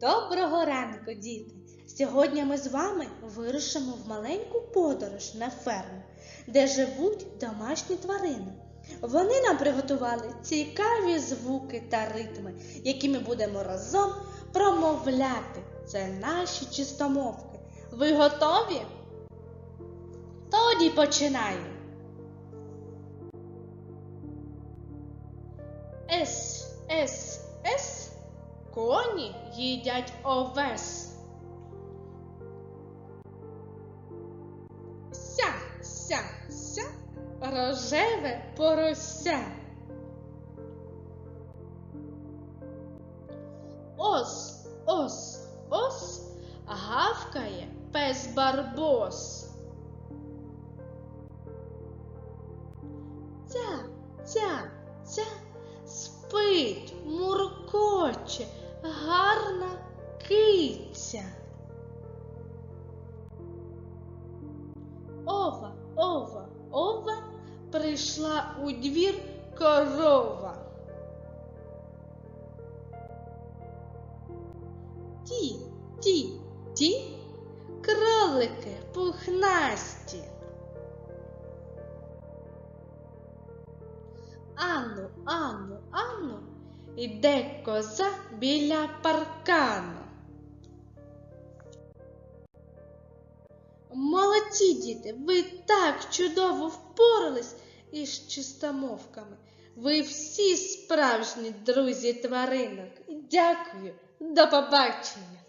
Доброго ранку, діти! Сьогодні ми з вами вирушимо в маленьку подорож на ферму, де живуть домашні тварини. Вони нам приготували цікаві звуки та ритми, які ми будемо разом промовляти. Це наші чистомовки. Ви готові? Тоді починаємо. С, С. Коні їдять овес. Ся, ся, ся, рожеве порося. Ос, ос, ос, гавкає пес барбос. Ця, ця, ця, Ова, ова, ова, прийшла у двір корова. Ті, ті, ті, кролики пухнасті. Ану, ану, ану, іде коза біля паркану. Молодці діти, ви так чудово впорались із чистомовками. Ви всі справжні друзі тваринок. Дякую, до побачення.